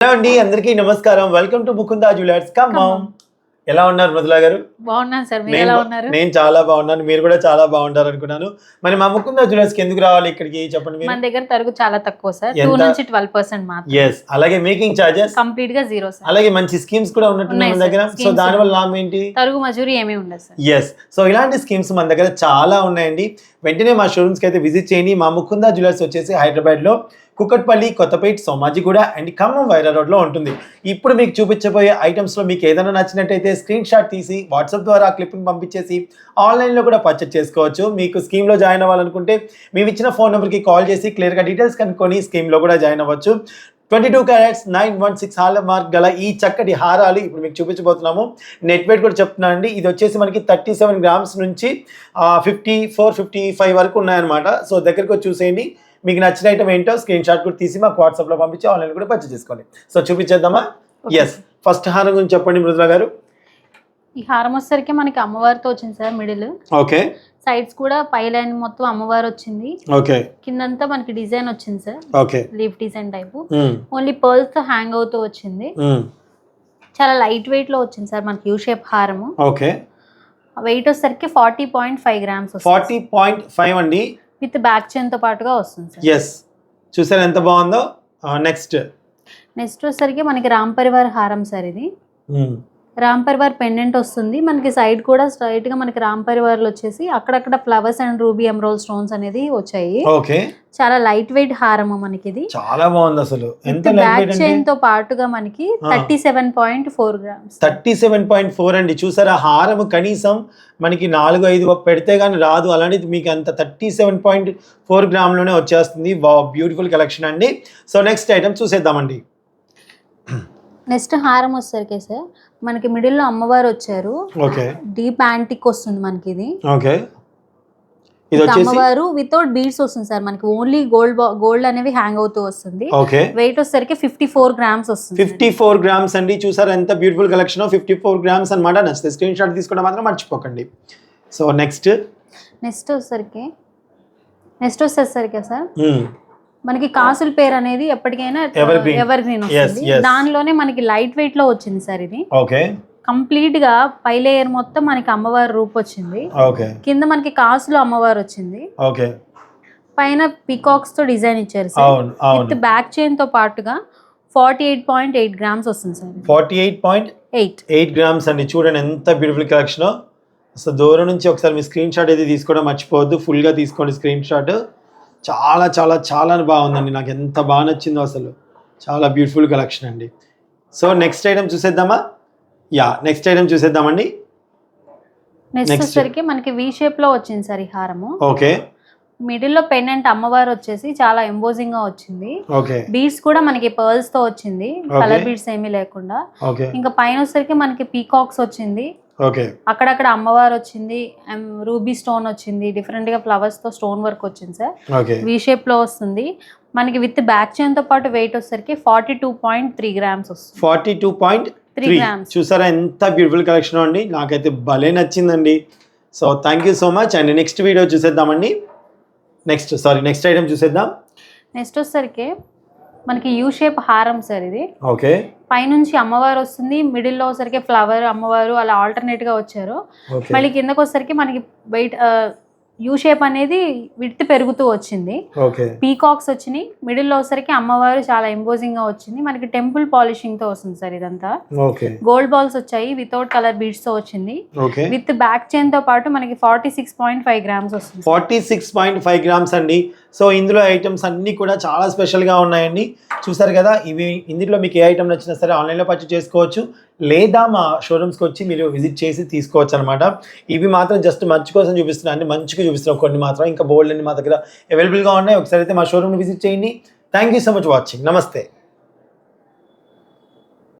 Hello అండి అందరికీ నమస్కారం. Welcome to Mukunda jewellers com. ఎలా ఉన్నారు మృదులా గారు? బాగున్నాను సార్ మీరు ఎలా నేను ఉన్నారు? నేను చాలా బాగున్నాను మీరు కూడా చాలా బాగుంటారు అనుకున్నాను. మరి మా ముకుందా జ్యువెలర్స్కి ఎందుకు రావాలి ఇక్కడికి? చెప్పండి మన దగ్గర తరుగు చాలా తక్కువ సార్ టూ? నుంచి ట్వెల్వ్ పర్సెంట్ మాత్రం ఎస్ అలాగే మేకింగ్ చార్జెస్ కంప్లీట్గా జీరో సార్. అలాగే మంచి స్కీమ్స్ కూడా ఉన్నట్టున్నాయి మన దగ్గర. సో దాని వల్ల లాభం ఏంటి? తరుగు మజూరి ఏమీ ఉండదు సార్. ఎస్ సో ఇలాంటి స్కీమ్స్ మన దగ్గర చాలా ఉన్నాయండి. వెంటనే మా షోరూమ్స్కి అయితే విజిట్ చేయండి. మా ముకుందా జ్యువెలర్స్ వచ్చేసి హైదరాబాద్లో కుకట్పల్లి కొత్తపేట్ సోమాజిగూడ అండ్ ఖమ్మం వైరా రోడ్లో ఉంటుంది. ఇప్పుడు మీకు చూపించబోయే ఐటమ్స్లో మీకు ఏదైనా నచ్చినట్టయితే స్క్రీన్ షాట్ తీసి వాట్సాప్ ద్వారా క్లిప్ని పంపించేసి ఆన్లైన్లో కూడా పర్చేస్ చేసుకోవచ్చు. మీకు స్కీమ్లో జాయిన్ అవ్వాలనుకుంటే మేము ఇచ్చిన ఫోన్ నెంబర్కి కాల్ చేసి క్లియర్గా డీటెయిల్స్ కనుక్కొని స్కీమ్లో కూడా జాయిన్ అవ్వచ్చు. Twenty two carats nine one six hallmark గల ఈ చక్కటి హారాలు ఇప్పుడు మీకు చూపించబోతున్నాము. నెట్ వెయిట్ కూడా చెప్తున్నాను అండి. ఇది వచ్చేసి మనకి థర్టీ సెవెన్ గ్రామ్స్ నుంచి ఫిఫ్టీ ఫోర్ ఫిఫ్టీ ఫైవ్ వరకు ఉన్నాయన్నమాట. సో దగ్గరికి వచ్చి చూసేయండి. మీకు నచ్చిన ఐటమ్ ఏంటో స్క్రీన్ షాట్ కూడా తీసి మాకు వాట్సాప్లో పంపించి ఆన్లైన్ కూడా పర్చేస్ చేసుకోండి. సో చూపించేద్దామా. ఎస్ ఫస్ట్ హారం గురించి చెప్పండి మృదుల గారు. ఈ హారం వచ్చేసరికి మనకి అమ్మవారితో వచ్చింది సార్ మిడిల్ ఓకే సైడ్స్ కూడా పై లైన్ మొత్తం అమ్మవారు వచ్చింది. ఓకే కిందంతా మనకి డిజైన్ వచ్చింది sir. Okay leaf design type only పర్ల్స్తో hang అవుతూ వచ్చింది. చాలా లైట్ వెయిట్లో వచ్చింది సార్ మనకి యూ షేప్ హారము. ఓకే వెయిట్ వచ్చేసరికి forty point five grams forty point five అండి. విత్ బ్యాక్ చైన్తో పాటుగా వస్తుంది సార్. ఎస్ చూసారు ఎంత బాగుందో? నెక్స్ట్ నెక్స్ట్ వచ్చేసరికి మనకి రామ్ పరివార్ హారం సార్ ఇది. రామ్ పరివార్ పెండెంట్ వస్తుంది. మనకి సైడ్ కూడా స్ట్రైట్గా మనకి రామ్ పరివార్లు వచ్చేసి అక్కడక్కడ flowers and ruby emerald stones అనేది వచ్చాయి. ఓకే. చాలా లైట్ వెయిట్ హారము మనకి ఇది చాలా బాగుంది అసలు. ఎంత బ్యాక్ చైన్తో పాటుగా మనకి. Thirty seven point four grams. Thirty seven point four అండి. చూసారా హారం కనీసం మనకి నాలుగు ఐదు పెడితే కానీ రాదు. అలాంటిది మీకు అంత థర్టీ సెవెన్ పాయింట్ ఫోర్ గ్రామ్లోనే వచ్చేస్తుంది. బ్యూటిఫుల్ కలెక్షన్ అండి. సో నెక్స్ట్ ఐటమ్ చూసేద్దామండి. నెక్స్ట్ హారం వచ్చేసరికి సార్ మనకి మిడిల్లో అమ్మవారు వచ్చారు. ఓకే. డీప్ యాంటిక్ వస్తుంది మనకి ఇది ఓకే అమ్మవారు వితౌట్ బీడ్స్ వస్తుంది సార్. మనకి ఓన్లీ గోల్డ్ గోల్డ్ అనేవి హ్యాంగ్ అవుతూ వస్తుంది. ఓకే. వెయిట్ వచ్చేసరికి ఫిఫ్టీ ఫోర్ గ్రామ్స్ వస్తుంది. ఫిఫ్టీ ఫోర్ గ్రామ్స్ అండి. చూసారా ఎంత beautiful collection fifty four grams అనమాట నచ్చితే స్క్రీన్ షాట్ తీసుకోవడం మాత్రం మర్చిపోకండి. సో నెక్స్ట్ నెక్స్ట్ వచ్చేసరికి నెక్స్ట్ వచ్చేసరికి సార్. మనకి కాసుల పేరు అనేది ఎప్పటికైనా. ఎవర్ గ్రీన్ వస్తుంది. దానిలోనే మనకి లైట్ వెయిట్లో వచ్చింది సార్ ఇది. ఓకే కంప్లీట్గా పై లేయర్ మొత్తం మనకి అమ్మవారి రూప్ వచ్చింది. ఓకే కింద మనకి కాసులో అమ్మవారు వచ్చింది. ఓకే పైన పికాక్స్తో డిజైన్ ఇచ్చారు సార్. విత్ బ్యాక్ చైన్తో పాటుగా forty eight point eight grams వస్తుంది sir forty eight point eight eight grams అండి. చూడండి ఎంత బ్యూటిఫుల్ కలెక్షన్ అసలు దూరం నుంచి ఒకసారి మీ స్క్రీన్ షాట్ అయితే తీసుకోవడం మర్చిపోవద్దు. ఫుల్గా తీసుకోండి స్క్రీన్ షాట్ చాలా చాలా చాలా బాగుందండి. నాకు ఎంత బాగా నచ్చిందో అసలు. చాలా బ్యూటిఫుల్ కలెక్షన్ అండి. సో నెక్స్ట్ ఐటమ్ చూసేద్దామా? యా నెక్స్ట్ ఐటమ్ చూసేద్దామండి. నెక్స్ట్. వచ్చేసరికి మనకి వి షేప్లో వచ్చింది సార్ ఈ హారము. ఓకే మిడిల్లో పెండెంట్ అమ్మవారు వచ్చేసి చాలా ఎంబోజింగ్గా వచ్చింది. బీడ్స్ కూడా మనకి పర్ల్స్తో వచ్చింది. కలర్ బీడ్స్ ఏమీ లేకుండా. ఇంకా పైన వచ్చేసరికి మనకి పీకాక్స్ వచ్చింది. అక్కడక్కడ అమ్మవారు వచ్చింది. రూబీ స్టోన్ వచ్చింది. డిఫరెంట్గా ఫ్లవర్స్తో స్టోన్ వర్క్ వచ్చింది సార్. వి షేప్లో వస్తుంది. మనకి విత్ బ్యాక్ చైన్తో పాటు వెయిట్ వచ్చేసరికి forty two point three grams వస్తుంది. Forty two point three three grams చూసారా ఎంత బ్యూటిఫుల్ కలెక్షన్ అండి. నాకైతే భలే నచ్చిందండి. So thank you so much and next video చూసేద్దామండి. నెక్స్ట్ సారీ నెక్స్ట్ ఐటమ్ చూసేద్దాం. నెక్స్ట్ వచ్చేసరికి మనకి యూ షేప్ హారం సార్ ఇది. ఓకే పైనుంచి అమ్మవారు వస్తుంది మిడిల్లో వచ్చేసరికి ఫ్లవర్ అమ్మవారు అలా ఆల్టర్నేట్గా వచ్చారు. మళ్ళీ కిందకు వచ్చేసరికి మనకి బయట యూ షేప్ అనేది విడ్త్ పెరుగుతూ వచ్చింది. పీకాక్స్ వచ్చినాయి. మిడిల్లో వచ్చేసరికి అమ్మవారు చాలా ఎంబోజింగ్గా వచ్చింది. మనకి టెంపుల్ పాలిషింగ్తో వస్తుంది సార్ ఇదంతా. గోల్డ్ బాల్స్ వచ్చాయి. వితౌట్ కలర్ బీడ్స్తో వచ్చింది. విత్ బ్యాక్ చైన్తో పాటు మనకి forty six point five grams వస్తుంది forty six point five grams అండి. సో ఇందులో ఐటమ్స్ అన్నీ కూడా చాలా స్పెషల్గా ఉన్నాయండి. చూసారు కదా ఇవి ఇందులో మీకు ఏ ఐటమ్ నచ్చినా సరే ఆన్లైన్లో పర్చేస్ చేసుకోవచ్చు. లేదా మా షోరూమ్స్కి వచ్చి మీరు విజిట్ చేసి తీసుకోవచ్చు అనమాట ఇవి మాత్రం జస్ట్ మంచి కోసం చూపిస్తున్నాను అండి మంచిగా చూపిస్తున్నాం కొన్ని మాత్రం. ఇంకా బోల్డ్ అన్ని మా దగ్గర అవైలబుల్గా ఉన్నాయి. ఒకసారి అయితే మా షోరూమ్ని విజిట్ చేయండి. Thank you so much watching. నమస్తే.